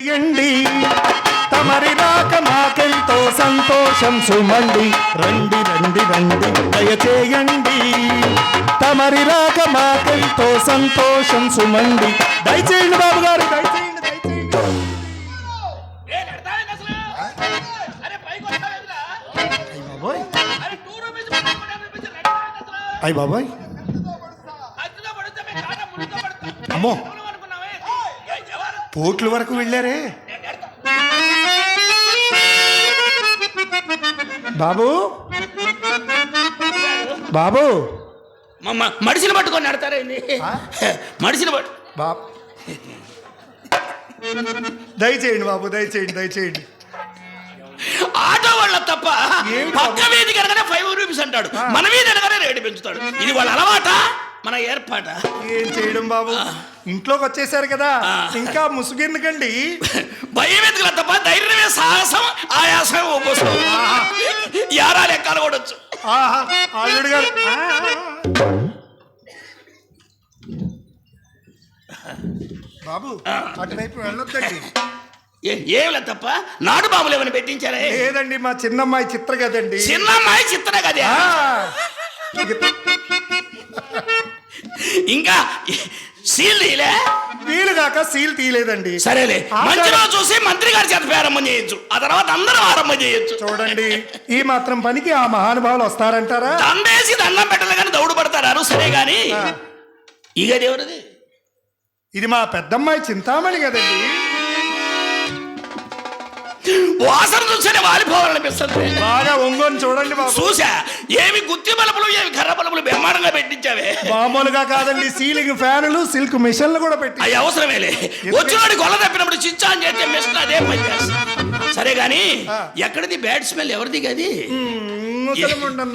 చేయండి తమరి రాక మాకెంతో సంతోషం సుమండి రండి రండి రండి దయచేయండి తమరి రాక మాకెంతో సంతోషం సుమండి దయచేయండి బాబు గారు దయచేయండి దయచేయండి ఏ నడతావేంటి అసలు? అరే పైకి వస్తావేంటిరా? అయ్ బాబోయ్. అమ్మో. ఎవరు అనుకున్నావే? ఏ, ఎవరు? పోట్ల వరకు వెళ్ళారే. బాబు? బాబు? మడిసిని పట్టుకొని నడతారేంది ఆ? మడిసిని పట్టు బాబు దయచేయండి బాబు దయచేయండి దయచేయండి. ఆటో వాళ్ళ తప్ప పక్క వీధి కనుకనే ఫైవ్ రూపీస్ అంటాడు. మన కనుకనే రేటు పెంచుతాడు. ఇది వాళ్ళ అలవాట? మన ఏర్పాట? ఏం చేయడం బాబు? ఇంట్లోకి వచ్చేసారు కదా. ఇంకా ముసుగెందుకండి? భయం ఎందుకు తప్ప ధైర్యమే సాహసం ఆయాసం ఉపసం యారాలు ఎక్కాలు కూడొచ్చు ఆహా, అల్లుడు గారు. బాబు అటువైపు వెళ్ళొద్దండి. ఏ- ఏమిలే తప్ప నాటు బాబులు ఏమైనా పెట్టించారే? లేదండి మా చిన్నమ్మాయి చిత్ర కదండి. చిన్న అమ్మాయి చిత్ర కదే ఇంకా సీల్ తీయలే? వీలు కాక సీల్ తీయలేదండి. సరేలే. మంచి రోజు చూసి మంత్రి గారి చేత ప్రారంభం చేయొచ్చు. ఆ తర్వాత అందరం ఆరంభం చేయొచ్చు. చూడండి ఈ మాత్రం పనికి ఆ మహానుభావులు వస్తారంటారా? దండేసి దండం పెట్టలే కానీ దౌడు పడతారు సరే గాని. ఇక దేవుడిది ఇది మా పెద్దమ్మాయి చింతామణి కదండి. వాసన చూస్తేనే వాలిపోవాలనిపిస్తుంది బాగా ఒంగోని చూడండి బాబు. చూసా? ఏమి గుత్తి బలపులు ఏమి కర్ర బలపులు బ్రహ్మాండంగా పెట్టించావే. మామూలుగా కాదండి సీలింగ్ ఫ్యాన్లు సిల్క్ మిషన్లు కూడా పెట్టి. అవి అవసరమేలే. వచ్చినోడి గొల్ల తప్పినప్పుడు స్విచ్ ఆన్ చేస్తే మిషన్ అదే పని సరే గాని. ఎక్కడిది బ్యాడ్ స్మెల్ ఎవరిది గది?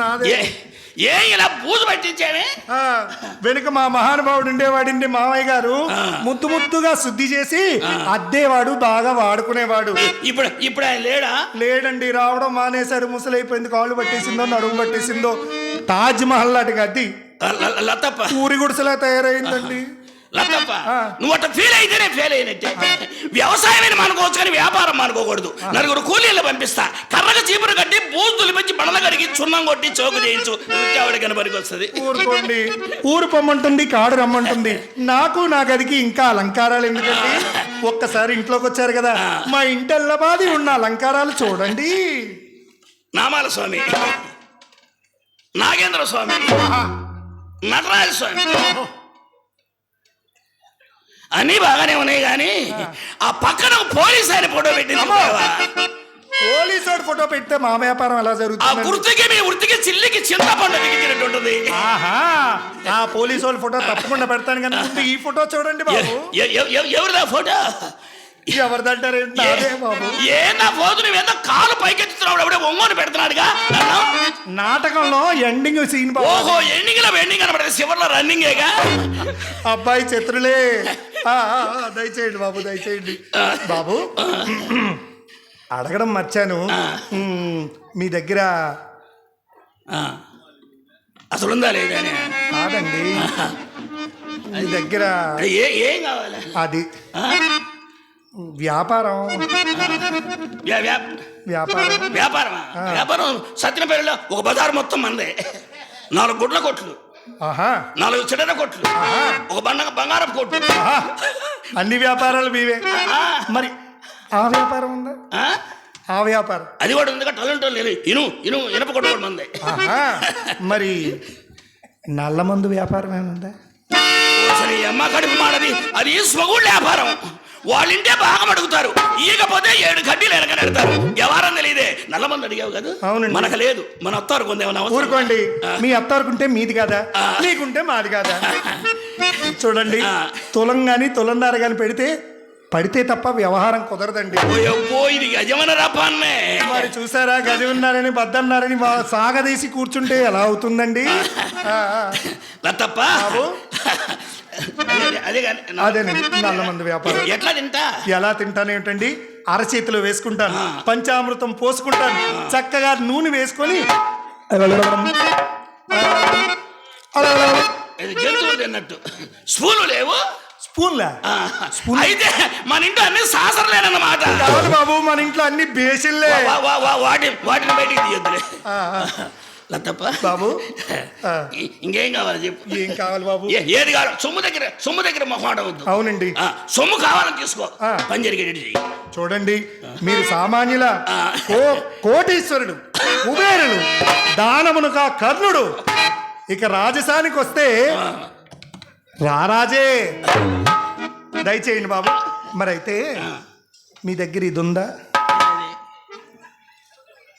నాదే. ఏ ఇలా పూజ పెట్టించావే? ఆ, వెనుక మా మహానుభావుడు ఉండేవాడిండి మామయ్య గారు. ముద్దు ముద్దుగా శుద్ధి చేసి అద్దేవాడు బాగా వాడుకునేవాడు. ఇప్పుడు ఇప్పుడు ఆయన లేడా? లేడండి రావడం మానేశారు ముసలైపోయింది కాళ్ళు పట్టేసిందో నడుము పట్టేసిందో. తాజ్ మహల్ లాంటి గద్ది లతప్ప. పూరి గుడిసెలా తయారైందండి. లతప్ప. నువ్వు అట్లా ఫీల్ అయితేనే ఫెయిల్ అయినట్టే. వ్యవసాయం అనుకోవచ్చు కానీ వ్యాపారం అనుకోకూడదు నలుగురు కూలీలు పంపిస్తా. కర్రగా చీపురు కట్టి బూజు తులిపించి బండలు కడిగి చున్నం కొట్టి చోకు చేయించు. నృత్యావళి కనబరికి వస్తుంది ఊరుకోండి. ఊరు పొమ్మంటుంది కాడు రమ్మంటుంది. నాకు నా గదికి ఇంకా అలంకారాలు ఎందుకండి? ఒక్కసారి ఇంట్లోకి వచ్చారు కదా. మా ఇంటెల్లబాది ఉన్న అలంకారాలు చూడండి. నామాల స్వామి. నాగేంద్ర స్వామి. నటరాజ స్వామి. అన్నీ బాగానే ఉన్నాయి కానీ ఆ. పక్కన పోలీస్ ఆయన ఫోటో పెట్టింది! చూసావా? పోలీసోడు ఫోటో పెడితే మా వ్యాపారం ఎలా ఆ జరుగుతుంది? గుర్తుకి మీ వృత్తికి చిల్లికి చింతపండు దిగించినట్టు ఉంటుంది ఆహా. ఆ పోలీసు వాళ్ళ ఫోటో తప్పకుండా పెడతాను కానీ ముందు ఈ ఫోటో చూడండి బాబు. ఎవరిదా ఫోటో? ఎవరిదంటారేంటి అదే బాబు. ఏ నా ఫోటో? నువ్వేందో కాలు పైకెత్తుతున్నావు అప్పుడే ఒంగోని పెడుతున్నాడుగా? నాటకంలో ఎండింగ్ సీన్ బాబు. ఓహో ఎండింగ్లో ఎండింగ్ కనబడదు చివరిలో రన్నింగేగా అబ్బాయి చిత్రులే ఆ, ఆ, ఆ, దయచేయండి బాబు దయచేయండి. బాబు అడగడం మర్చాను. మ్, దగ్గర. అసలు ఉందా లేదా. కాదండి. మీ దగ్గర ఏ ఏం కావాలి? అది? వ్యాపారం. వ్యా- వ్యా- వ్యాపారం. వ్యాపారమా? వ్యాపారం సత్యనపల్లిలో ఒక బజార్ మొత్తం మందే. నాలుగు గుడ్ల కొట్లు. నాలుగు చిల్లర కొట్లు. ఒక బండ బంగారం కొట్లు. అన్ని వ్యాపారాలు మీవే. ఆ, మరి ఆ వ్యాపారం ఉందా? ఆ? ఆ వ్యాపారం. అది కూడా ఉంది టొలంటో లేదు. ఇను ఇను ఇనప కొట్టు కూడా మందే. ఆహా. మరి నల్ల మందు వ్యాపారం ఏముందా అమ్మ కడుపు మాడది. అది స్వగుళ్ళ వ్యాపారం. వాళ్ళింటే బాగా అడుగుతారు. ఈకపోతే ఏడు కడ్డీలు వెనకనెడతారు ఎవరని తెలియదే. నల్ల మంది అడిగావు కదా? అవునండి. మనకు లేదు. మన అత్తారు కొందేమన్నా? ఊరుకోండి. మీ అత్తారుకుంటే మీది కాదా. మీకుంటే మాది కాదా? చూడండి. తులం గాని తులంన్నర గాని పెడితే పడితే తప్ప వ్యవహారం కుదరదండి. ఇది మరి చూసారా? గది ఉన్నారని బద్దన్నారని సాగదీసి కూర్చుంటే ఎలా అవుతుందండి. లతప్ప. బాబు. అదే- అదేనండి నల్ల మందు వ్యాపారం. ఎట్లా తింటా? ఎలా తింటానేమిటండి అరచేతిలో వేసుకుంటాను. పంచామృతం పోసుకుంటాను చక్కగా నూనె వేసుకొని. జంతువులు తిన్నట్టు. స్పూన్లు లేవు? స్పూన్లా? ఆ, అయితే మన ఇంట్లో అన్ని సాసరలేనన్నమాట. కాదు బాబు మన ఇంట్లో అన్ని బేసిన్లే. వాటి వాటిని బయటికి తీయొద్దులే. లతప్ప. బాబు ఇంకేం కావాలి చెప్పు. ఏం కావాలి బాబు? ఏది కావాలి సొమ్ము దగ్గర సొమ్ము దగ్గర మొహమాట వద్దు అవునండి. సొమ్ము కావాలని తీసుకో. పని జరిగేటట్టు చెయ్యి. చూడండి మీరు సామాన్యుల కోటీశ్వరుడు కుబేరుడు దానమునుక కర్ణుడు. ఇక రాజసానికి వస్తే రారాజే దయచేయండి బాబు. మరైతే మీ దగ్గర ఇది ఉందా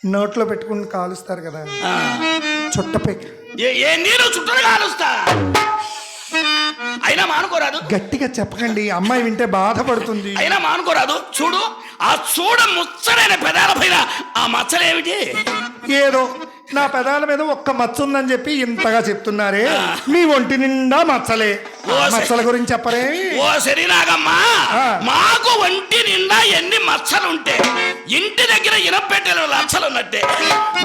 నోట్లో పెట్టుకుని కాలుస్తారు కదా. ఆ. చుట్టపై. ఏ- ఏ నీరు చుట్టూ కాలుస్తా? అయినా మానుకోరాదు. గట్టిగా చెప్పకండి అమ్మాయి వింటే బాధపడుతుంది. అయినా మానుకోరాదు. చూడు ఆ చూడ ముచ్చడైన పెదాల పైన ఆ మచ్చలేమిటి? ఏదో నా పెదాల మీద ఒక్క మచ్చ ఉందని చెప్పి ఇంతగా చెప్తున్నారే. మీ ఒంటి నిండా మచ్చలే. మచ్చల గురించి చెప్పరే ఓ సరినాగమ్మా. మాకు ఒంటి నిండా ఎన్ని మచ్చలుంటే ఇంటి దగ్గర ఇనపెట్టెలు లచ్చలు ఉన్నట్టే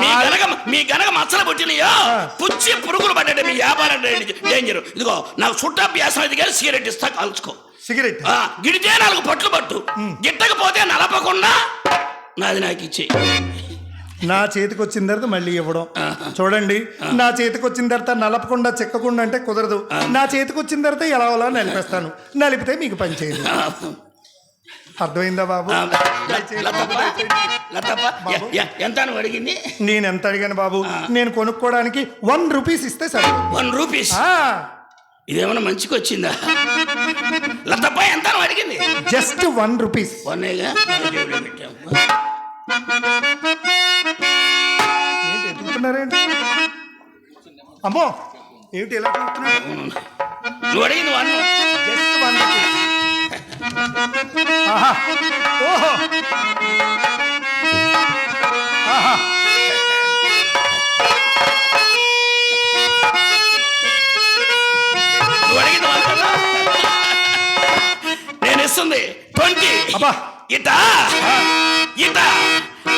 మీ గనక మీ గనక మచ్చలు పుట్టినయో పుచ్చి పురుగులు పడ్డాడు మీ వ్యాపారం డేంజర్. ఇదిగో నాకు చుట్టాభ్యాసం ఇది కానీ సిగరెట్ ఇస్తా కాల్చుకో. సిగరెట్? గిడితే నాలుగు పట్లు పట్టు. గిట్టకపోతే నలపకుండా నాది నాకు ఇచ్చేయి నా చేతికి వచ్చిన తర్వాత మళ్ళీ ఇవ్వడం. చూడండి నా చేతికి వచ్చిన తర్వాత నలపకుండా చెక్కకుండా అంటే కుదరదు. నా చేతికి వచ్చిన తర్వాత ఎలా అలా నలిపేస్తాను. నలిపితే మీకు పని చేయదు. అర్థమైందా బాబు? ఎంత అడిగింది? నేను ఎంత అడిగాను బాబు? నేను కొనుక్కోవడానికి వన్ రూపీస్ ఇస్తే సరే వన్ రూపీస్? ఇదేమన్నా మంచికి వచ్చిందా? లతప్ప ఎంత అడిగింది? Just one rupees. జేబులో పెట్టాము. ఎత్తుకుతున్నారేంటి అమ్మో ఏమిటి ఎలా ఆహా. ఓహో. ఆహా. నేను ఇస్తుంది ట్వంటీ. అబ్బా. ఇట! ఇట!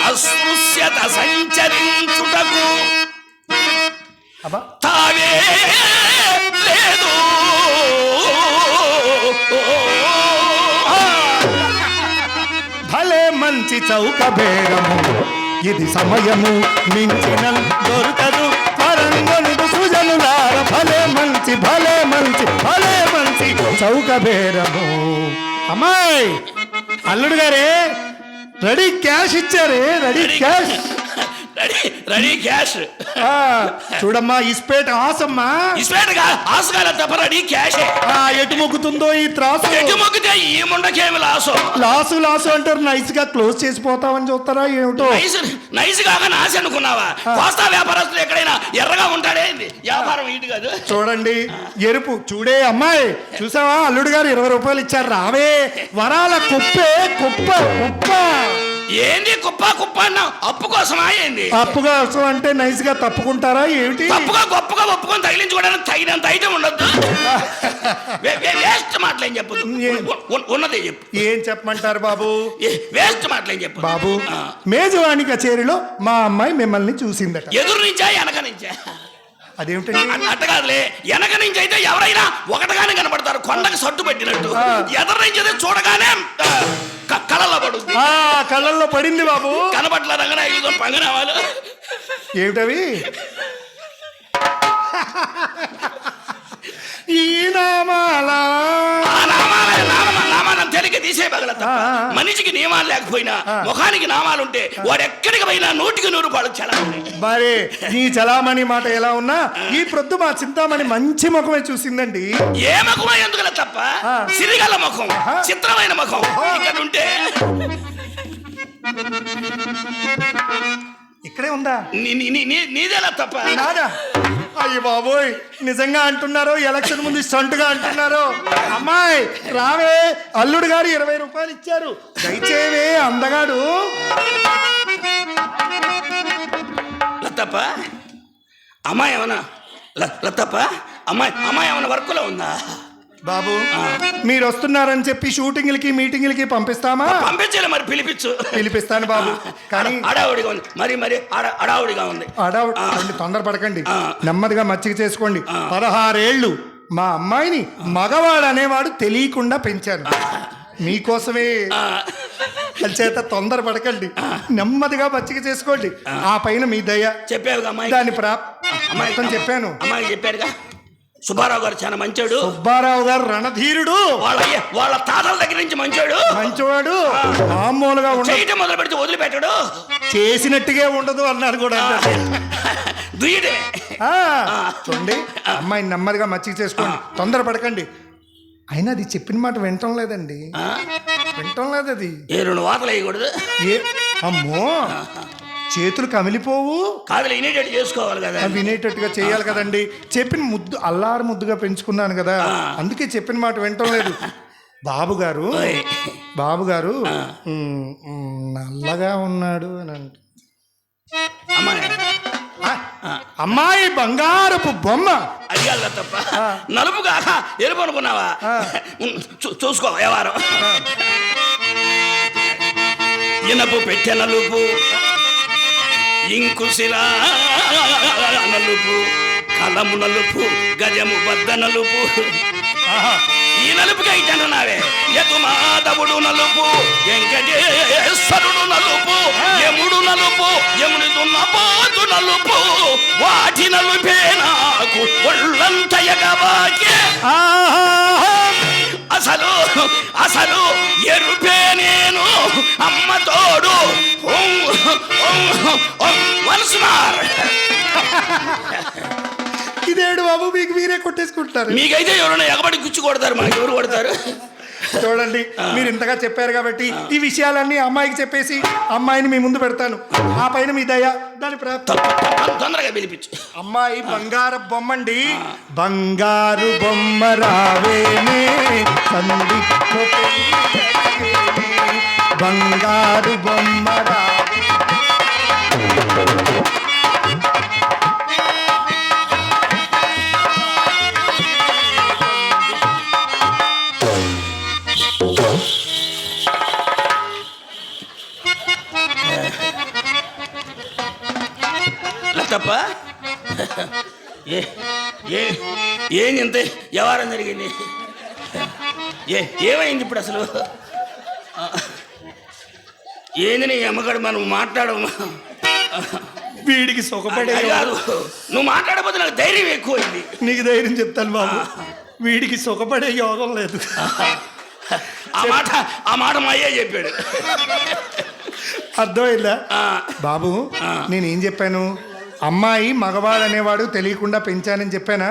అస్పృశ్యత సంచరించుటకు తావే లేదు. భలే మంచి చౌక బేరము ఇది సమయము మించిన దొరకదు. పరంగొనుడు సుజనులార భలే మంచి భలే మంచి భలే మంచి చౌక బేరము అమ్మాయి! అల్లుడు గారే ready cash ఇచ్చారే ready cash. Ready ready cash. చూడమ్మా ఇస్పేట ఆసమ్మా. ఇస్పేటగా ఆసగాల తప్ప రెడీ క్యాషే. ఆ, ఎటు మొక్కుతుందో ఈ త్రాసు. ఎటు మొక్కితే ఈ ముండకేమి లాసో? లాసు లాసు అంటారు నైస్గా క్లోజ్ చేసిపోతామని చూస్తారా ఏమిటో? నైస్ నైస్ కాక నాసి అనుకున్నావా? కోస్తా వ్యాపారస్తులు ఎక్కడైనా ఎర్రగా ఉంటాడే. వ్యాపారం ఇటు కాదు. చూడండి ఎరుపు. చూడే అమ్మాయి. చూసావా? అల్లుడు గారు ఇరవై రూపాయలు ఇచ్చారు. రావే. వరాల కుప్పే కుప్ప కుప్ప. ఏంది కుప్ప కుప్ప అన్నా అప్పు కోసమా ఏంది? అప్పుగా అవసరం అంటే నైస్గా తప్పుకుంటారా ఏమిటి? తప్పుగా గొప్పగా ఒప్పుకొని తగిలించుకోవడానికి తగినంత అయితే ఉండొద్దు? వే- వే- వేస్ట్ మాటలేం చెప్పదు ఏం? ఉన్నదే చెప్పు. ఏం చెప్పమంటారు బాబు? ఏ, వేస్ట్ మాటలేం చెప్పు బాబు. మేజవాణి కచేరీలో మా అమ్మాయి మిమ్మల్ని చూసిందట. ఎదురు నుంచా వెనక నుంచా? అదేమిటండి? అ- అట్ట కాదులే. వెనక నుంచి అయితే ఎవరైనా ఒకటిగానే కనబడతారు కొండకు సట్టు పెట్టినట్టు. ఎదురు నుంచి అయితే చూడగానే ఆ, క- కళ్ళలో పడుద్ది. ఆ కళ్ళల్లో పడింది బాబు. కనబట్ల రంగన ఐదు పంగనామాలు ఏమిటవి? ఈ నామాలా తెలిక తీసే పగల. మనిషికి నియమాలు లేకపోయినా ముఖానికి నామాలు ఉంటే వాడు ఎక్కడికి పోయినా నూటికి నూరు పాడు చలామణి. మరి నీ చలామణి మాట ఎలా ఉన్నా ఈ ప్రొద్దు మా చింతామణి మంచి ముఖమే చూసిందండి. ఏ ముఖమో ఎందుకులే తప్ప. సిరిగల ముఖం చిత్రమైన ముఖం ఇక్కడ ఉంటే. ఇక్కడే ఉందా? నీదేలా తప్ప? నాదా? అయ్యి బాబోయ్. నిజంగా అంటున్నారో ఎలక్షన్ ముందు స్టంట్గా అంటున్నారో? అమ్మాయి రావే. అల్లుడు గారు ఇరవై రూపాయలు ఇచ్చారు. దయచేవే అందగాడు. లతప్ప అమ్మాయి ఏమన్నా? లతప్ప అమ్మాయి అమ్మాయి ఏమన్నా వర్క్లో ఉందా? బాబు మీరు వస్తున్నారని చెప్పి షూటింగ్లకి మీటింగ్లకి పంపిస్తామా? పంపించాలి మరి పిలిపించు. పిలిపిస్తాను బాబు. కానీ అడావుడిగా ఉంది. మరి మరి అడ- అడావుడిగా ఉంది. అడవండి తొందరపడకండి. నెమ్మదిగా మచ్చిక చేసుకోండి. పదహారేళ్ళు మా అమ్మాయిని మగవాడు అనేవాడు తెలియకుండా పెంచాను. మీకోసమే చేత తొందర పడకండి నెమ్మదిగా మచ్చిక చేసుకోండి. ఆ. పైన మీ దయ. అమ్మాయి. దాని ప్రా అమ్మాయి. మొత్తం చెప్పాను. అమ్మాయి చెప్పారుగా సుబ్బారావు గారు చాలా మంచోడు. సుబ్బారావు గారు రణధీరుడు. వాళ్ళ వాళ్ళ తాతల దగ్గర నుంచి మంచోడు. మంచివాడు. మామూలుగా చేయటం మొదలు పెడితే వదిలిపెట్టాడు. చేసినట్టుగా ఉండదు అన్నారు కూడా దుయ్యటమే. ఆ, చూడండి అమ్మాయిని నెమ్మదిగా మచ్చిక చేసుకోండి. తొందర పడకండి అయినా అది చెప్పిన మాట వినటం లేదండి? వినటం లేదు అది ఏ రెండు వాతలు వేయకూడదు. ఏ అమ్మో. చేతులు కమిలిపోవు. ఇనేటట్టు చేసుకోవాలి కదా. వినేటట్టుగా చేయాలి కదండి. చెప్పిన ముద్దు అల్లారు ముద్దుగా పెంచుకున్నాను కదా. అందుకే చెప్పిన మాట వినటం లేదు. బాబు గారు. బాబు గారు నల్లగా ఉన్నాడు అని అంట. అమ్మాయి? బంగారపు బొమ్మ. అడిగాల తప్ప. నలుపు కాక ఎరుపు అనుకున్నావా? చూసుకో వ్యవహారం. ఇనపు పెట్టె నలుపు ఇంకుశిలా నలుపు కలము నలుపు గజము బద్ద నలుపు ఆహా. ఈ నలుపుగా నావే యతు మాధవుడు నలుపు వెంకటేశ్వరుడు నలుపు యముడు నలుపు యముడి దున్నపోతు నలుపు వాటి నలుపే నాకు ఒళ్ళంతయగబాకే ఆహా. అసలు అసలు ఎరుపే నేను అమ్మ తోడు. వన్స్ మార్ ఇదేడు బాబు మీకు మీరే కొట్టేసుకుంటారు. మీకైతే ఎవరైనా ఎగబడి గుచ్చి కొడతారు మనకి ఎవరు కొడతారు? చూడండి మీరు ఇంతగా చెప్పారు కాబట్టి ఈ విషయాలన్నీ అమ్మాయికి చెప్పేసి అమ్మాయిని మీ ముందు పెడతాను. ఆ పైన మీ దయ దాని తొందరగా పిలిపించు. అమ్మాయి బంగారు బొమ్మండి. బంగారు బొమ్మ రావేనే సంది బంగారు బొమ్మ రావే ఏ ఏ ఏం ఇంత వ్యవహారం జరిగింది? ఏ ఏమైంది ఇప్పుడు అసలు? ఏంది నీ అమ్మగాడు మనం మాట్లాడము వీడికి సుఖపడే కాదు. నువ్వు మాట్లాడకపోతే నాకు ధైర్యం ఎక్కువైంది. నీకు ధైర్యం చెప్తాను బాబు. వీడికి సుఖపడే యోగం లేదు. ఆ మాట ఆ మాట మా అయ్యే చెప్పాడు. అర్థమైందా? బాబు నేనేం చెప్పాను? అమ్మాయి మగవాడు అనేవాడు తెలియకుండా పెంచానని చెప్పానా.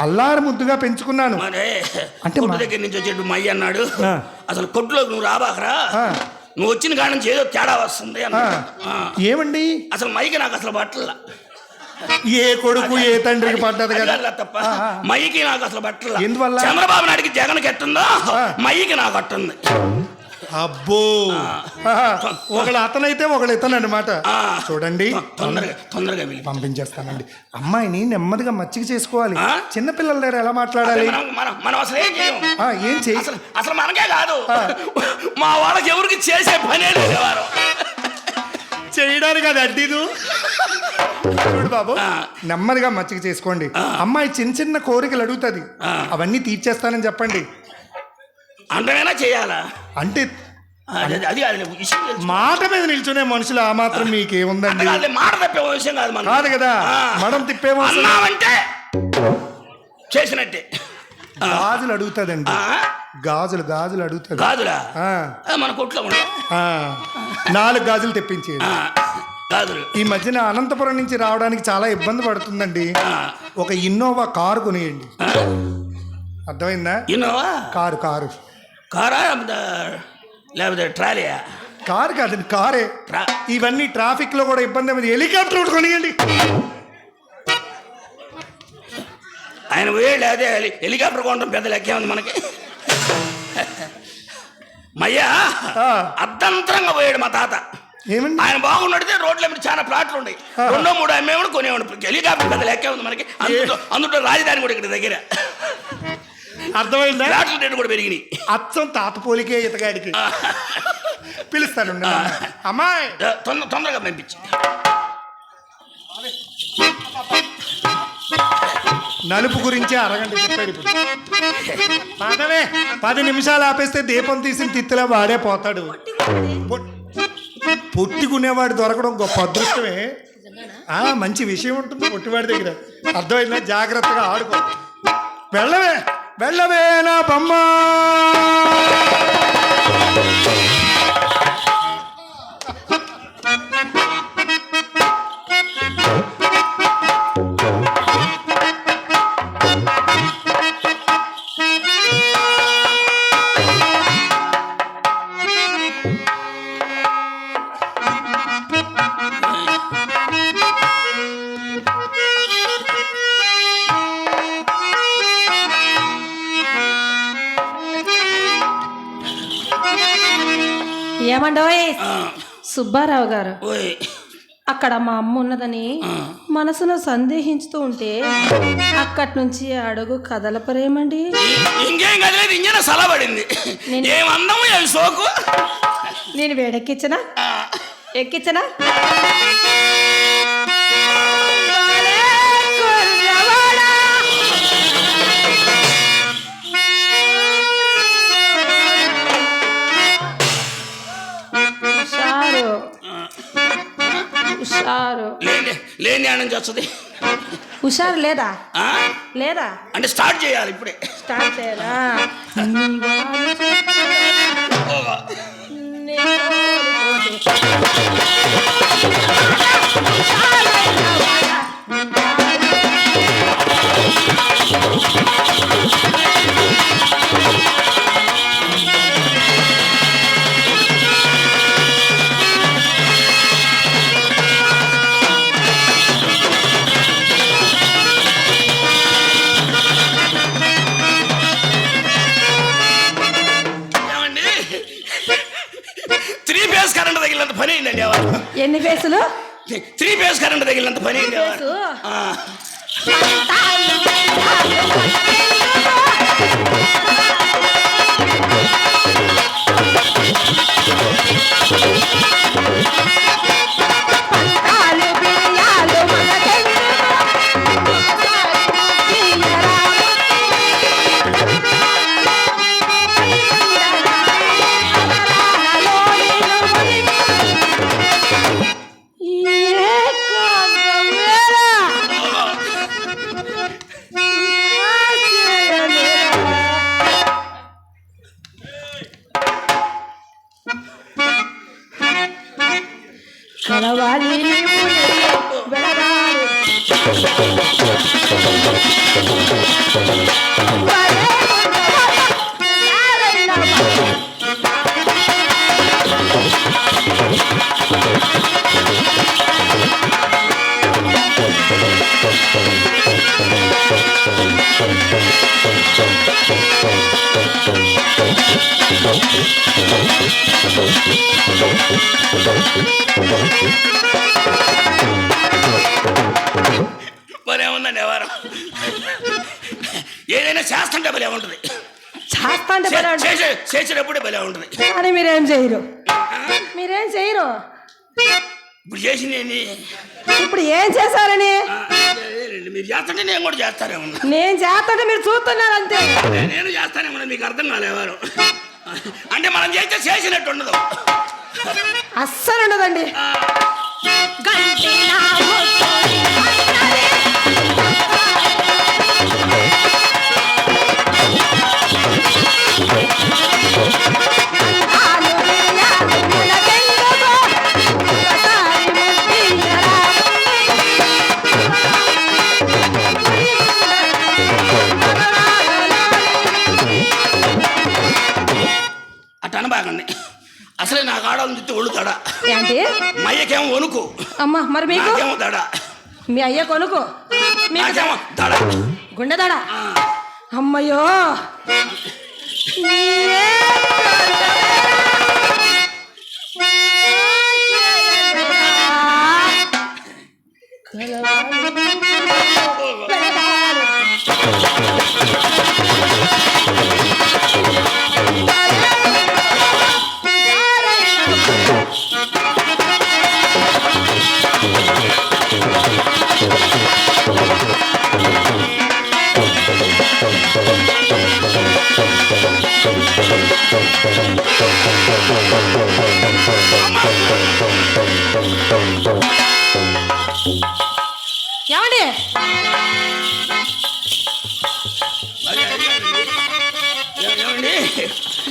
అల్లారు ముద్దుగా పెంచుకున్నాను అంటే మా- దగ్గర నుంచి వచ్చేట్టు మయ్య అన్నాడు. అసలు కొట్టులోకి నువ్వు రాబాకరా. నువ్వు వచ్చిన కాడ నుంచి ఏదో తేడా వస్తుంది. ఏమండి అసలు మైకి నాకు అసలు బట్టల ఏ కొడుకు ఏ తండ్రికి పడ్డది కదా తప్ప. మైకి నాకు అసలు బట్టల ఎందువల్ల? చంద్రబాబు నాయుడికి జగన్ ఎట్టుందో ఆ. మైకి నాకు అట్టుంది అబ్బో. ఒకళ్ళు అతనైతే ఒకళ్ళు ఇతను అనమాట. చూడండి. తొందరగా తొందరగా పంపించేస్తానండి. అమ్మాయిని నెమ్మదిగా మచ్చిక చేసుకోవాలి? చిన్నపిల్లల దగ్గర ఎలా మాట్లాడాలి? మనం అసలు ఏం చెయ్యి అసలు మనకే కాదు. మా వాళ్ళకి ఎవరికి చేసే పనే చేయడానికి అది అడ్డీదు. చూడు బాబు. నెమ్మదిగా మచ్చిక చేసుకోండి. అమ్మాయి చిన్న చిన్న కోరికలు అడుగుతుంది. అవన్నీ తీర్చేస్తానని చెప్పండి. అంటమైనా చేయాలా? అంటే అది. మాట మీద నిల్చునే మనుషులు ఆ మాత్రం మీకేముందండి మాట తప్పే విషయం కాదు మనం కాదు కదా మడం తిప్పేమో అన్నామంటే చేసినట్టే. గాజులు అడుగుతుందండి? గాజులు గాజులు అడుగుతుంది గాజులా? మన కొట్లో. నాలుగు గాజులు తెప్పించేది గాజులు. ఈ మధ్యన అనంతపురం నుంచి రావడానికి చాలా ఇబ్బంది పడుతుందండి. ఒక ఇన్నోవా కారు కొనియండి. అర్థమైందా? ఇన్నోవా? Car car. కారా లేకపోతే ట్రాలీయా కారు కాదండి కారే ఇవన్నీ ట్రాఫిక్లో కూడా ఇబ్బంది ఉంది హెలికాప్టర్ ఒకటి కొనియండి. ఆయన పోయాడు అదే హెలి- హెలికాప్టర్ కొనడం పెద్ద లెక్కే ఉంది మనకి? మయ్యా. అర్ధంతరంగా పోయాడు మా తాత. ఏమండి? ఆయన బాగున్నడితే రోడ్ల మీద చాలా ప్లాట్లు ఉన్నాయి. రెండో మూడో అమ్మేవాడు కొనేవాడు. హెలికాప్టర్ పెద్ద లెక్కే ఉంది మనకి? అందులో అందులో రాజధాని కూడా ఇక్కడ దగ్గర. అర్థమైందా? ప్లాట్ల రేటు కూడా పెరిగినాయి. అచ్చం తాత పోలికే ఇతగాడికి. పిలుస్తాను అమ్మాయి! తొందర తొందరగా పంపించి. నలుపు గురించి అరగంట చెప్పాడు ఇప్పుడు. పది నిమిషాలు ఆపేస్తే దీపం తీసిన తిత్తిలా వాడే పోతాడు. పొట్టుకునేవాడు దొరకడం గొప్ప అదృష్టమే. ఆ మంచి విషయం ఉంటుంది పొట్టివాడి దగ్గర. అర్థమైందా? జాగ్రత్తగా ఆడుకో. వెళ్ళవే! వెళ్ళవేనా బొమ్మ? సుబ్బారావు గారు. అక్కడ మా అమ్మ ఉన్నదని మనసులో సందేహించుతూ ఉంటే అక్కడి నుంచి అడుగు కదలపరేమండి? ఇంకేం కదలేదు ఇంజన సలబడింది. సోకు? నేను వేడెక్కించనా? ఎక్కించనా? ఆనంది వస్తుంది హుషారు లేదా? లేదా? అంటే స్టార్ట్ చేయాలి ఇప్పుడే. స్టార్ట్ ఓగా. ఎన్ని ఫేసులు? త్రీ ఫేస్ కరెంట్ తగిలినంత పని ఫేసు? Bye. ఉందండి ఎవరు ఏదైనా చేస్తుంటే భలే ఉంటుంది. చేస్తా అంటే భలే ఉంటుంది. చేసే చేసేటప్పుడే భలే ఉంటుంది. కానీ మీరేం చేయరు. మీరేం చేయరు. ఇప్పుడు చేసింది ఇప్పుడు ఏం చేశారని. మీరు చేస్తుంటే నేను కూడా చేస్తానే ఉన్నా నేను చేస్తుంటే మీరు చూస్తున్నారు అంతే నేను చేస్తానే ఉన్నా మీకు అర్థం కాలేవారు అంటే మనం చేస్తే చేసినట్టు ఉండదు. అస్సలు ఉండదండి. గంటి తేడా ఉంది ఒళ్ళు వణుకు. అమ్మా మరి మీకు? మీ అయ్య కొనుకు మీకు గుండె అమ్మయ్యో.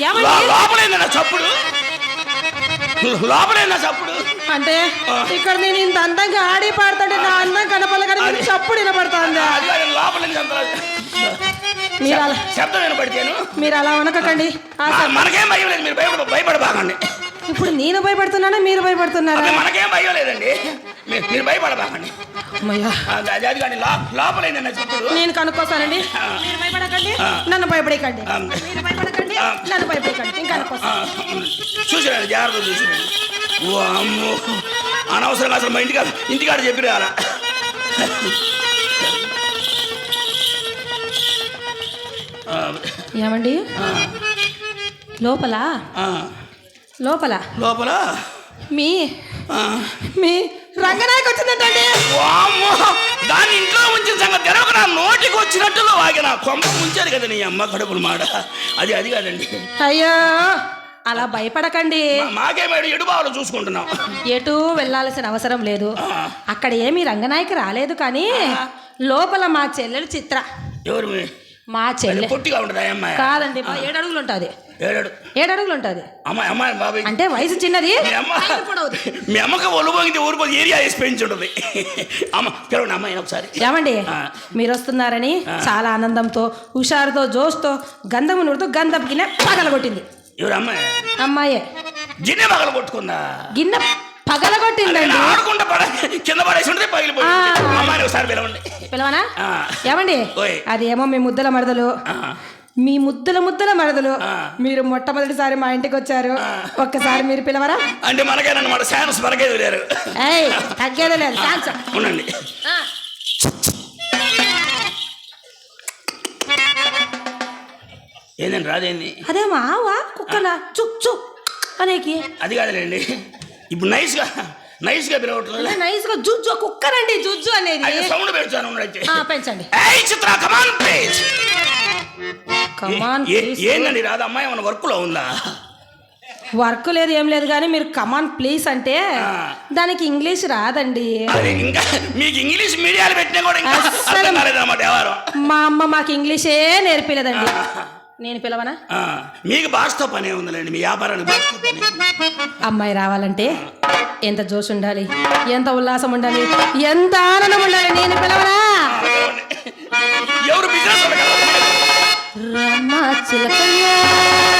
ఏమండి? లోపలేనా చప్పుడు. లోపలేనా చప్పుడు. అంటే ఇక్కడ నేను ఇంత అందంగా ఆడి పాడుతుంటే నా అందం కనపడలే కానీ మీకు చప్పుడు వినపడుతుంది. మీరు అలా శబ్దం వినపడితేను. మీరు అలా స- మనకేం భయం లేదు మీరు భయపడ భయపడబాకండి ఇప్పుడు నేను భయపడుతున్నానా మీరు భయపడుతున్నారా? మనకేం భయం లేదండి. మీరు మీరు భయపడబాకండి. అమ్మయ్యా. ఆ, అది అది కానీ లో- లోపలేనా చప్పుడు. నేను కనుక్కోసానండి మీరు భయపడకండి నన్ను భయపడకండి. మీరు భయపడకండి నన్ను భయపడకండి ఇంకా కనుక్కోసాను చూసిరండి జాగ్రత్త చూసిరండి. ఓ అమ్మో. అనవసరంగా అసలు మా ఇంటికాడ ఇంటికాడ చెప్పి రాలా ఏమండి? లోపల? ఆ, లోపల. లోపల? మీ మీ రంగనాయకు వచ్చిందంటండి. వామ్మో దాన్ని ఇంట్లో ఉంచిన సంగతి తెరవక నా నోటికి వచ్చినట్టులో వాగిన కొంప ఉంచారు కదా నీ అమ్మ కడుపులు మాడ. అది అది కాదండి. అయ్యో అలా భయపడకండి. మాకేమేడు ఎడుబావలు చూసుకుంటున్నాం ఎటు వెళ్ళాల్సిన అవసరం లేదు. అక్కడ ఏమీ రంగనాయకి రాలేదు కానీ లోపల మా చెల్లెలు చిత్ర. ఎవరు మీ- మా చెల్లె. పొట్టిగా ఉంటుంది ఆ అమ్మాయి. కాదండి ఏడు అడుగులు ఉంటుంది. ఏడాడు. ఏడు అడుగులు ఉంటుంది అమ్మాయి అమ్మాయి బాబాయ్. అంటే వయసు చిన్నది. మీ అమ్మ అమ్మకి ఒలుబోగితే ఏరియా ఉంటుంది అమ్మ పిలవండి ఒకసారి. ఏమండి. మీరు వస్తున్నారని చాలా ఆనందంతో హుషారుతో జోష్తో గంధము నూరుతో గంధం గిన్నె పగలగొట్టింది. ఎవరు అమ్మాయి? అమ్మాయే. గిన్నె పగల కొట్టుకుందా గిన్నె పగలగొట్టిందండి. ఆడకుండా పడ కింద పడేసి ఉంటే పగిలిపోయి ఆ. అమ్మాయిని ఒకసారి పిలవండి. పిలవనా. ఏమండి. అదేమో మీ ముద్దల మరదలు. మీ ముద్దల ముద్దల మరదలు. మీరు మొట్టమొదటిసారి మా ఇంటికి వచ్చారు. ఒక్కసారి మీరు పిలవరా? అంటే మనకేనమాట శాన్స్ మనకే లేరు ఏయ్ తగ్గేదే లేదు థాంక్స్. ఉండండి. ఏందండి రాదేంది? అదే మావా కుక్కనా చుక్ చుక్ అనేకి. అది కాదులేండి. ఇప్పుడు నైస్గా నైస్గా పిలవట్లేదు. నైస్గా జుజ్జు కుక్కనండి జుజ్జు అనేది. సౌండ్ పెడతాను పెంచండి. ఏయ్ చిత్ర కమాన్ ప్లీజ్ కమాన్ రాదు అమ్మాయి మన వర్క్లో ఉందా? వర్క్ లేదు ఏం లేదు కానీ మీరు కమాన్ ప్లీజ్ అంటే. దానికి ఇంగ్లీష్ రాదండి. ఇంకా మీకు ఇంగ్లీష్ మీడియాలు పెట్టినా కూడా మా అమ్మ మాకు ఇంగ్లీషే నేర్పిలేదండి నేను పిలవనా? మీకు భాషతో పనే ఉందిలేండి మీ వ్యాపారానికి. అమ్మాయి రావాలంటే ఎంత జోష్ ఉండాలి ఎంత ఉల్లాసం ఉండాలి ఎంత ఆనందం ఉండాలి నేను పిలవనా? ఎవరు business రమ్మ చిలకమ్మ